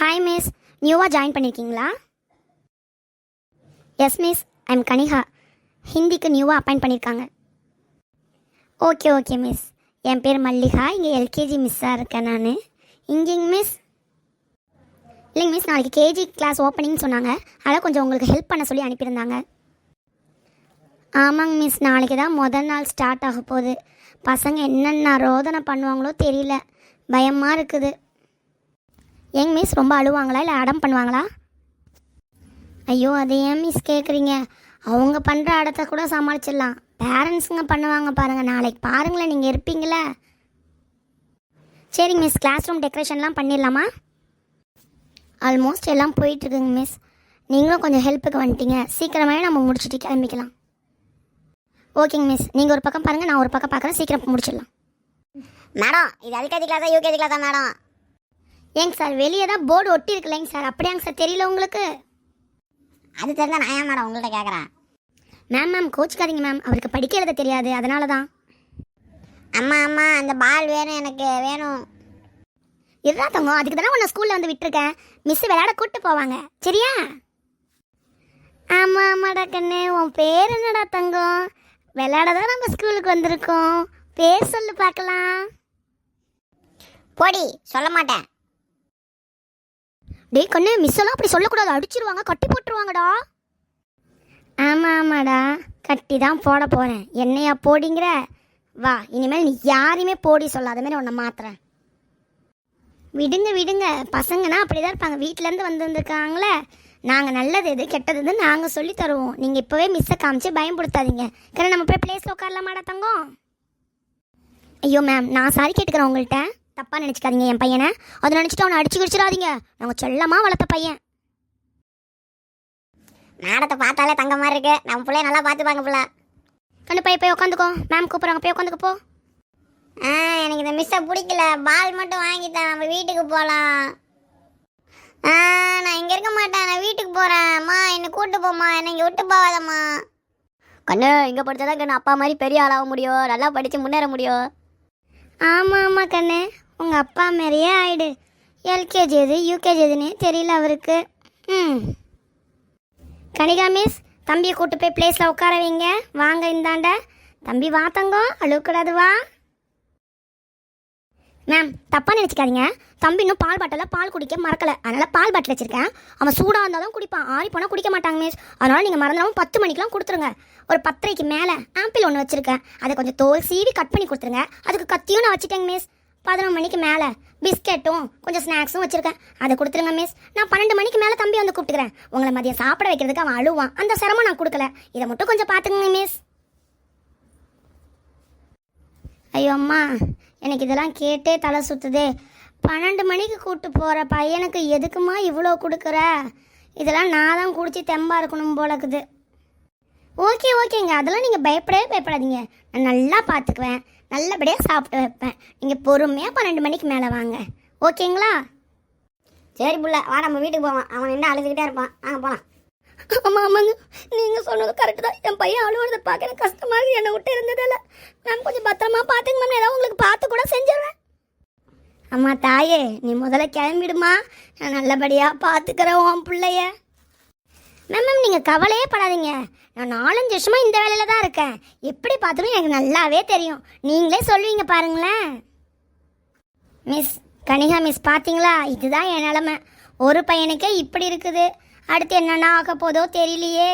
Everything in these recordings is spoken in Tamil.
ஹாய் மிஸ் நியூவாக ஜாயின் பண்ணியிருக்கீங்களா எஸ் மிஸ் ஐம் கனிகா ஹிந்திக்கு நியூவாக அப்பாயிண்ட் பண்ணியிருக்காங்க ஓகே ஓகே மிஸ் என் பேர் மல்லிகா. இங்கே எல்கேஜி மிஸ்ஸாக இருக்கேன் நான். இங்கேங்க மிஸ் இல்லைங்க மிஸ் நாளைக்கு கேஜி கிளாஸ் ஓப்பனிங் சொன்னாங்க. அதான் கொஞ்சம் உங்களுக்கு ஹெல்ப் பண்ண சொல்லி அனுப்பியிருந்தாங்க. ஆமாங்க மிஸ் நாளைக்கு தான் முதல் நாள் ஸ்டார்ட் ஆக போகுது. பசங்க என்னென்ன ரோதனை பண்ணுவாங்களோ தெரியல. பயமாக இருக்குது. ஏங்க மிஸ் ரொம்ப அழுவாங்களா இல்லை அடம் பண்ணுவாங்களா? ஐயோ அதை ஏன் மிஸ் கேட்குறீங்க அவங்க பண்ணுற அடத்தை கூட சமாளிச்சிடலாம். பேரண்ட்ஸுங்க பண்ணுவாங்க பாருங்கள் நாளைக்கு பாருங்களேன் நீங்கள் இருப்பீங்களே சரிங்க மிஸ் கிளாஸ் ரூம் டெக்கரேஷன்லாம் பண்ணிடலாமா? ஆல்மோஸ்ட் எல்லாம் போயிட்டுருக்குங்க மிஸ் நீங்களும் கொஞ்சம் ஹெல்ப்புக்கு வந்துட்டீங்க. சீக்கிரமாகவே நம்ம முடிச்சுட்டு கிளம்பிக்கலாம். ஓகேங்க மிஸ் நீங்கள் ஒரு பக்கம் பாருங்கள் நான் ஒரு பக்கம் பார்க்குறேன். சீக்கிரம் முடிச்சிடலாம். மேடம் இது எல்கேஜி கிளாஸா யூகேஜி கிளாஸா மேடம் ஏங்க சார் வெளியே தான் போர்டு ஒட்டி இருக்குல்லைங்க சார். அப்படியாங்க சார் தெரியல உங்களுக்கு? அது தெரிஞ்சா நான் ஏன் மேடம் உங்கள்கிட்ட கேட்குறேன்? மேம் மேம் கோச்சிக்காதீங்க மேம். அவருக்கு படிக்க எழுத தெரியாது அதனால தான். அம்மா அம்மா அந்த பால் வேணும் எனக்கு வேணும். இருடா தங்கம்? அதுக்கு தானே உன்னை ஸ்கூலில் வந்து விட்டுருக்கேன். மிஸ் விளையாட கூப்பிட்டு போவாங்க. சரியா? ஆமாம் ஆமாடா கண்ணு. உன் பேர் என்னடா தங்கம்? விளையாட தான் நம்ம ஸ்கூலுக்கு வந்திருக்கோம். பேர் சொல்லு பார்க்கலாம். போடி சொல்ல மாட்டேன். டேய் கண்ணு மிஸ் எல்லாம் அப்படி சொல்லக்கூடாது. அடிச்சிருவாங்க கட்டி போட்டுருவாங்கடா. ஆமாம் ஆமாடா. கட்டி தான் போட போகிறேன் என்னையா போடிங்கிற? வா இனிமேல் நீ யாரையுமே போடி சொல்லாத. மாதிரி உன்னை மாத்துறேன். விடுங்க விடுங்க. பசங்கன்னா அப்படி தான் இருப்பாங்க வீட்டிலேருந்து வந்துருந்துருக்காங்களே நாங்கள் நல்லது எது கெட்டது எது நாங்கள் சொல்லி தருவோம். நீங்கள் இப்போவே மிஸ்ஸை காமிச்சு பயன்படுத்தாதீங்க கண்ணு நம்ம போய் பிளேஸில் உட்காரலாமாடா தங்கம்? ஐயோ மேம் நான் சாரி கேட்டுக்கிறேன் உங்கள்கிட்ட தப்பாக நினச்சிக்காதீங்க என் பையனை. அதை நினச்சிட்டு அவனை அடிச்சு கிடிச்சிடாதீங்க. நாங்கள் செல்லமாக வளர்த்த பையன். மேடத்தை பார்த்தாலே தங்க மாதிரி இருக்கு. நம்ம பிள்ளைய நல்லா பார்த்துப்பாங்க பிள்ளை கண்டு போய் போய் உட்காந்துக்கோ மேம் கூப்பிட்றாங்க. போய் உட்காந்துக்கு போ. ஆ எனக்கு இந்த மிஸ்ஸை பிடிக்கல. பால் மட்டும் வாங்கித்தான் நம்ம வீட்டுக்கு போகலாம் ஆ நான் இங்கே இருக்க மாட்டேன். நான் வீட்டுக்கு போகிறேன் அம்மா என்னை கூட்டு போம்மா. என்னை இங்கே விட்டு போகாதம்மா. கண்ணு இங்கே படிச்சாதான் கண்ணு. அப்பா மாதிரி பெரிய ஆளாக முடியும். நல்லா படித்து முன்னேற முடியும். ஆமாம் ஆமாம் கண்ணு. உங்கள் அப்பா மாரியே ஆயிடு. எல்கேஜி எது யூகேஜி எதுன்னு தெரியல அவருக்கு. ம். கனிகா மிஸ் தம்பியை கூட்டு போய் பிளேஸில் உட்கார வைங்க. வாங்க இந்தாண்ட. தம்பி வா தங்கம் அழுக்கூடாது வா. மேம் தப்பாக நினச்சிக்காதீங்க. தம்பி இன்னும் பால் பாட்டிலில் பால் குடிக்க மறக்கலை. அதனால் பால் பாட்டில் வச்சுருக்கேன். அவன் சூடாக இருந்தாலும் குடிப்பான். ஆறி போனால் குடிக்க மாட்டாங்க மிஸ் அதனால் நீங்கள் மறந்துடாமல் பத்து மணிக்கெலாம் கொடுத்துருங்க. ஒரு பத்தரைக்கு மேலே ஆப்பிள் ஒன்று வச்சுருக்கேன். அதை கொஞ்சம் தோல் சீவி கட் பண்ணி கொடுத்துருங்க. அதுக்கு கத்தியும் நான் வச்சுட்டேங்க மிஸ் பதினொன்று மணிக்கு மேலே பிஸ்கெட்டும் கொஞ்சம் ஸ்நாக்ஸும் வச்சுருக்கேன். அதை கொடுத்துருங்க மிஸ். நான் பன்னெண்டு மணிக்கு மேலே தம்பி வந்து கூப்பிட்டுக்கிறேன். உங்களை மதியம் சாப்பிட வைக்கிறதுக்கு அவன் அழுவான். அந்த சிரமம் நான் கொடுக்கல. இதை மட்டும் கொஞ்சம் பார்த்துக்குங்க மிஸ். ஐயோ அம்மா. எனக்கு இதெல்லாம் கேட்டே தலை சுற்றுதே பன்னெண்டு மணிக்கு கூப்பிட்டு போகிற பையனுக்கு எதுக்குமா இவ்வளோ கொடுக்குற? இதெல்லாம் நான் தான் குடிச்சு தெம்பாக இருக்கணும் போல இருக்குது ஓகே ஓகேங்க. அதெல்லாம் நீங்கள் பயப்படவே பயப்படாதீங்க. நான் நல்லா பார்த்துக்குவேன். நல்லபடியாக சாப்பிட்டு வைப்பேன். நீங்கள் பொறுமையாக பன்னெண்டு மணிக்கு மேலே வாங்க. ஓகேங்களா? சரி புள்ள வா நம்ம வீட்டுக்கு போவோம். அவன் என்ன அழுதுகிட்டே இருப்பான். நாங்கள் போகலாம் ஆமாம் ஆமாங்க நீங்கள் சொன்னது கரெக்டு தான். என் பையன் அழுவுறதை பார்க்க எனக்கு கஷ்டமாக இருக்குது என்னை விட்டு இருந்ததில்ல. மேம் கொஞ்சம் பத்திரமா பார்த்துங்க மேம் ஏதாவது உங்களுக்கு பார்த்து கூட செஞ்சிடுறேன். அம்மா தாயே நீ முதல்ல கிளம்பிடுமா? நான் நல்லபடியாக பார்த்துக்கிறேன் உன் பிள்ளைய. மேம் மேம் நீங்கள் கவலையே படாதீங்க. நான் நாலஞ்சு வருஷமாக இந்த வேலையில் தான் இருக்கேன். எப்படி பார்த்தாலும் எனக்கு நல்லாவே தெரியும். நீங்களே சொல்லுவீங்க பாருங்களேன். மிஸ் கனிகா மிஸ் பார்த்தீங்களா இதுதான் என் நிலமை. ஒரு பையனுக்கே இப்படி இருக்குது. அடுத்து என்னென்ன ஆக போதோ தெரியலையே.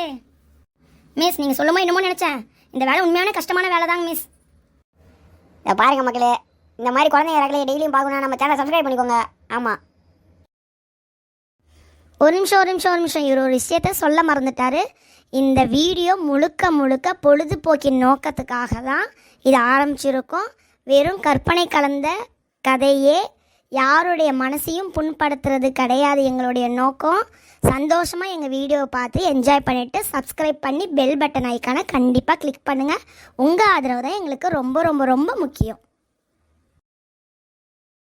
மிஸ் நீங்கள் சொல்லுமா என்னமோ நினச்சேன். இந்த வேலை உண்மையான கஷ்டமான வேலை தாங்க மிஸ். இதை பாருங்கள் மக்களே இந்த மாதிரி குழந்தைங்க ரகலையை டெய்லியும் பார்க்கணும் நம்ம சேனல் சப்ஸ்கிரைப் பண்ணிக்கோங்க. ஆமாம் ஒரு நிமிஷம் ஒரு நிமிஷம் ஒரு நிமிஷம். இவர் ஒரு விஷயத்த சொல்ல மறந்துட்டாரு. இந்த வீடியோ முழுக்க முழுக்க பொழுதுபோக்கின் நோக்கத்துக்காக தான் இது ஆரம்பிச்சிருக்கோம். வெறும் கற்பனை கலந்த கதையே யாருடைய மனசையும் புண்படுத்துறது கிடையாது எங்களுடைய நோக்கம். சந்தோஷமாக எங்கள் வீடியோவை பார்த்து என்ஜாய் பண்ணிவிட்டு சப்ஸ்கிரைப் பண்ணி பெல் பட்டன் ஐக்கானை கண்டிப்பாக கிளிக் பண்ணுங்கள் உங்கள் ஆதரவு தான் எங்களுக்கு ரொம்ப ரொம்ப ரொம்ப முக்கியம்.